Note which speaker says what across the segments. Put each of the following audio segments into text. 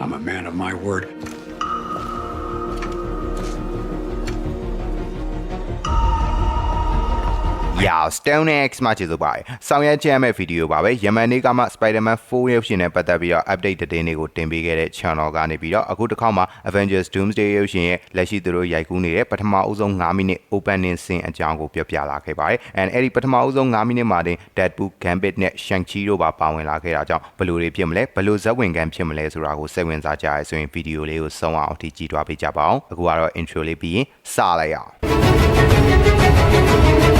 Speaker 1: I'm a man of my word.
Speaker 2: Yeah, Stone X မှာကျေးဇူးပါတယ်။ဆောင်ရွက်ကြမ်းမဲ့ဗီဒီယိုပါပဲ။ယမန်နေ့ကမှ Spider-Man 4 ရုပ်ရှင်နဲ့ပတ်သက်ပြီးတော့ update သတင်းတွေကိုတင်ပေးခဲ့တဲ့ channel ကနေပြီးတော့အခုတစ်ခေါက်မှာ Avengers Doomsday ရုပ်ရှင်ရဲ့လက်ရှိသူတို့ရိုက်ကူးနေတဲ့ပထမအဦးဆုံး9မိနစ် opening scene အကြောင်းကိုပြောပြလာခဲ့ပါတယ်။ and အဲ့ဒီပထမအဦးဆုံး9မိနစ်မှာတင် Deadpool, Gambit နဲ့ Shang-Chi တို့ပါပါဝင်လာခဲ့တာကြောင့်ဘယ်လိုတွေဖြစ်မလဲဘယ်လိုဇက်ဝင်ခံဖြစ်မလဲဆိုတာကိုစိတ်ဝင်စားကြရဆိုရင်ဗီဒီယိုလေးကိုဆုံးအောင်အထိကြည့်သွားပေးကြပါအောင်။အခုကတော့ intro လေးပြီးရင်စလိုက်အောင်။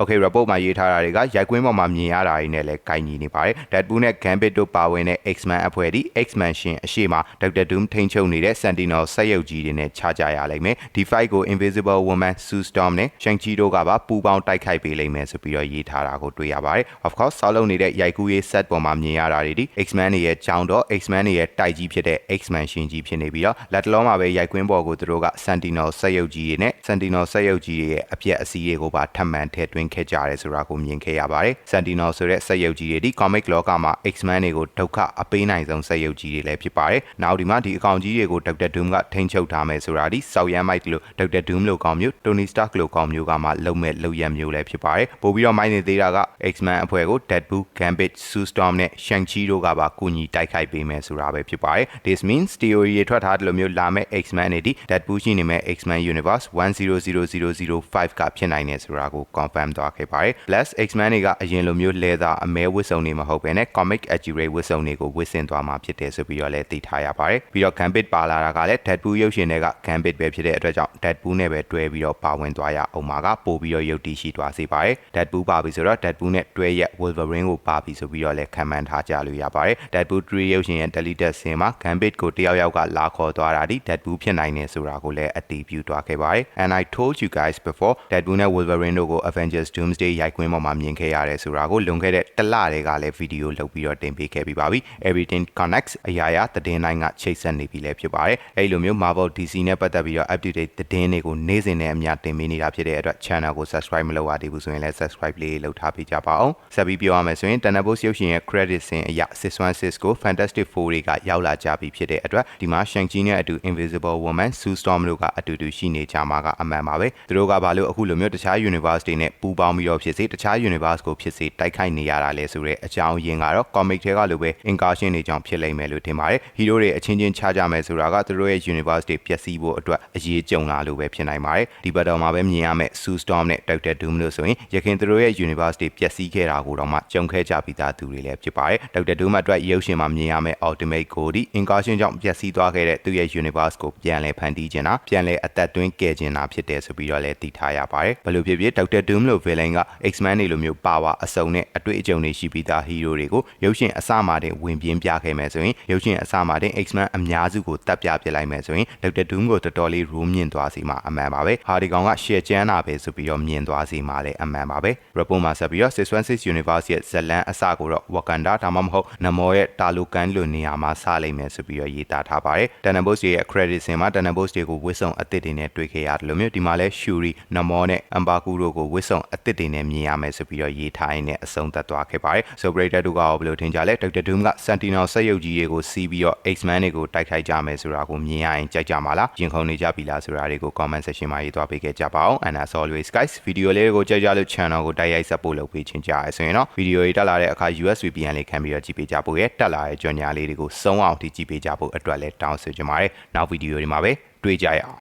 Speaker 2: Okay report မှာရေးထားတာတွေကရိုက်ကွင်းပေါ်မှာမြင်ရတာတွေနဲ့လည်းကိုင်ညီနေပါတယ်။ Deadpool နဲ့ Gambit တို့ပါဝင်တဲ့ X-Men အဖွဲ့ဒီ X-Men ရှင်အရှိမ Dr. Doom ထိန်းချုပ်နေတဲ့ Sentinel စက်ရုပ်ကြီးတွေနဲ့ခြားကြရလိမ့်မယ်။ဒီ fight ကို Invisible Woman, Sue Storm နဲ့ Shang-Chi တို့ကပါပူးပေါင်းတိုက်ခိုက်ပေးလိမ့်မယ်ဆိုပြီးတော့ရေးထားတာကိုတွေ့ရပါတယ်။ Of course ဆောက်လုပ်နေတဲ့ရိုက်ကူးရေး set ပေါ်မှာမြင်ရတာတွေဒီ X-Men တွေရဲ့ကြောင်းတော့ X-Men တွေရဲ့တိုက်ကြီးဖြစ်တဲ့ X-Men ရှင်ကြီးဖြစ်နေပြီးတော့လက်တလုံးမှာပဲရိုက်ကွင်းပေါ်ကိုသူတို့က Sentinel စက်ရုပ်ကြီးတွေနဲ့ Sentinel စက်ရုပ်ကြီးတွေရဲ့အပြက်အစည်းတွေကိုပါထပ်မံထည့်သွင်းခဲ့ကြရဲဆိုတာကိုမြင်ခဲ့ရပါတယ်။ Sentinel ဆိုတဲ့စက်ရုပ်ကြီးတွေဒီ comic လောကမှာ X-Men တွေကိုဒုက္ခအပေးနိုင်ဆုံးစက်ရုပ်ကြီးတွေလည်းဖြစ်ပါတယ်။နောက်ဒီမှာဒီအကောင်ကြီးတွေကို Dr. Doom ကထိန်းချုပ်ထားမယ်ဆိုတာဒီဆောက်ရမ်းမိုက်လို့ Dr. Doom လို့ကောင်းမျိုး Tony Stark လို့ကောင်းမျိုးကမှလုံမဲ့လုံရမျိုးလည်းဖြစ်ပါတယ်။ပို့ပြီးတော့မိုင်းနေသေးတာက X-Men အဖွဲ့ကို Deadpool, Gambit, Sue Storm နဲ့ Shang-Chi တို့ကပါကူညီတိုက်ခိုက်ပေးမယ်ဆိုတာပဲဖြစ်ပါတယ်။ This means theory ရထွက်ထားတယ်လို့မျိုးလာမဲ့ X-Men တွေဒီ Deadpool ရှိနေမဲ့ X-Men Universe 100005ကဖြစ်နိုင်တယ်ဆိုတာကို confirm သွားခဲ့ပါတယ်။ plus X-Men တွေကအရင်လိုမျိုး leather အမဲဝတ်စုံတွေမဟုတ်ဘဲနဲ့ comic accurate ဝတ်စုံတွေကိုဝတ်ဆင်သွားမှာဖြစ်တယ်ဆိုပြီးတော့လည်းသိထားရပါတယ်။ပြီးတော့ Gambit ပါလာတာကလည်း Deadpool ရုပ်ရှင်တွေက Gambit ပဲဖြစ်တဲ့အတွက်ကြောင့် Deadpool နဲ့ပဲတွဲပြီးတော့ပါဝင်သွားရအောင်မှာကပို့ပြီးတော့ရုပ်တည်ရှိသွားစေပါတယ်။ Deadpool ပါပြီဆိုတော့ Deadpool နဲ့တွဲရက် Wolverine ကိုပါပြီဆိုပြီးတော့လည်းခံမှန်းထားကြလို့ရပါတယ်။ Deadpool 3ရုပ်ရှင်ရဲ့ deleted scene မှာ Gambit ကိုတယောက်ယောက်ကလာခေါ်သွားတာဒီ Deadpool ဖြစ်နိုင်တယ်ဆိုတာကိုလည်းအတည်ပြုသွားခဲ့ပါတယ်။ And I told you guys before Deadpool နဲ့ Wolverine တို့ကို Avengers Doomsday ရိုက်ကွင်းပေါ်မှာမြင်ခဲ့ရတယ်ဆိုတာကိုလွန်ခဲ့တဲ့တစ်လတည်းကလည်းဗီဒီယိုလုပ်ပြီးတော့တင်ပေးခဲ့ပြီးပါပြီ။ Everything connects အရာရာသတင်းတိုင်းကချိတ်ဆက်နေပြီလည်းဖြစ်ပါတယ်။အဲ့လိုမျိုး Marvel DC နဲ့ပတ်သက်ပြီးတော့ up-to-date သတင်းတွေကိုနေ့စဉ်နဲ့အမျှတင်ပေးနေတာဖြစ်တဲ့အတွက် channel ကို subscribe မလုပ်ရသေးဘူးဆိုရင်လည်း subscribe လေးလုပ်ထားပေးကြပါအောင်။ဆက်ပြီးပြောရမယ်ဆိုရင် Thunderbolts ရုပ်ရှင်ရဲ့ credit ဆင်အရ616 ကို Fantastic Four တွေကရောက်လာကြပြီဖြစ်တဲ့အတွက်ဒီမှာ Shang-Chi နဲ့အတူ Invisible Woman, Sue Storm တို့ကအတူတူရှိနေကြမှာကအမှန်ပါပဲ။သူတို့ကဘာလို့အခုလိုမျိုးတခြား universe တွေနဲ့ပူးပေါင်းပြီးတော့ဖြစ်စေတခြား universe ကိုဖြစ်စေတိုက်ခိုက်နေရတာလဲဆိုတဲ့အကြောင်းရင်းကတော့ comic ထဲကလိုပဲ incursion တွေကြောင့်ဖြစ်လိမ့်မယ်လို့ထင်ပါတယ်။ hero တွေအချင်းချင်းခြားကြမယ်ဆိုတာကသူတို့ရဲ့ universe တွေပျက်စီးဖို့အတွက်အရေးကြုံလာလို့ပဲဖြစ်နိုင်ပါတယ်။ဒီဘက်တော်မှာပဲမြင်ရမယ့် Sue Storm နဲ့ Doctor Doom လို့ဆိုရင်ရခင်သူတို့ရဲ့ universe တွေပျက်စီးခဲ့တာကိုတော့မှကြုံခဲ့ကြပြီးသားသူတွေလည်းဖြစ်ပါတယ်။ Doctor Doom အတွက်ရုပ်ရှင်မှာမြင်ရမယ့် ultimate goal ဒီ incursion ကြောင့်ပျက်စီးသွားခဲ့တဲ့သူ့ရဲ့ universe ကိုပြန်လည်ဖန်တီးခြင်းတာပြန်လည်အသက်သွင်းကယ်ခြင်းတာဖြစ်တယ်ဆိုပြီးတော့လည်းသိထားရပါတယ်။ဘယ်လိုဖြစ်ဖြစ် Doctor Doom လို့ villain က X-Men တွေလိုမျိုးပါဝါအစုံနဲ့အတွေ့အကြုံတွေရှိပြီးသား hero တွေကိုရုပ်ရှင်အစမှာတင်ဝင်ပြင်းပြခဲ့မယ်ဆိုရင်ရုပ်ရှင်အစမှာတင် X-Men အများစုကိုတပ်ပြပြလိုက်မယ်ဆိုရင် Doctor Doom ကိုတော်တော်လေး room မြင့်သွားစီမှာအမှန်ပါပဲ။ဟာဒီကောင်က share ကျန်းတာပဲဆိုပြီးတော့မြင်သွားစီမှာလည်းအမှန်ပါပဲ။ report မှာဆက်ပြီးတော့616 universe ရဲ့ဇလန်အစကိုတော့ Wakanda ဒါမှမဟုတ်နမောရဲ့တာလိုကန်လိုနေရာမှာစလိမ့်မယ်ဆိုပြီးတော့ရေးသားထားပါတယ်။ Thunderbolts ရဲ့ credit ဆင်မှာ Thunderbolts တွေကိုဝစ်စုံအစ်စ်တွေနဲ့တွေ့ခဲ့ရတယ်လို့မျိုးဒီမှာလဲ Shuri နမောနဲ့ Mbaku တို့ကိုဝစ်စုံအစ်စ်တွေနဲ့မြင်ရမယ်ဆိုပြီးတော့ရေးထားရင်းနဲ့အဆုံးသတ်သွားခဲ့ပါတယ်။ So Breaker တို့ကရောဘယ်လိုထင်ကြလဲ Dr. Doom က Sentinel စက်ရုပ်ကြီးတွေကိုစီးပြီးတော့ X-Men တွေကိုတိုက်ခိုက်ကြမယ်ဆိုတာကိုမြင်ရရင်ကြိုက်ကြမှာလားရင်ခုန်နေကြပြီလားဆိုတာတွေကို comment section မှာရေးသွားပေးခဲ့ကြပါအောင် and as always guys ဗီဒီယိုလေးကိုကြိုက်ကြလို့ channel ကိုတိုက်ရိုက် support လုပ်ပေးချင်ကြရဆိုရင်တော့ဗီဒီယိုတွေတက်လာတဲ့အခါ US VPN လေးခံပြီးတော့ကြည့်ပေးကြဖို့ရတက်လာတဲ့ကြော်ညာလေးတွေကိုစုံအောင်ထိကြည့်ပေးကြဖို့အတွက်လည်းတောင်းဆိုချင်ပါတယ်နောက်ဗီဒီယိုတွေမှာပဲတွေ့ကြရအောင်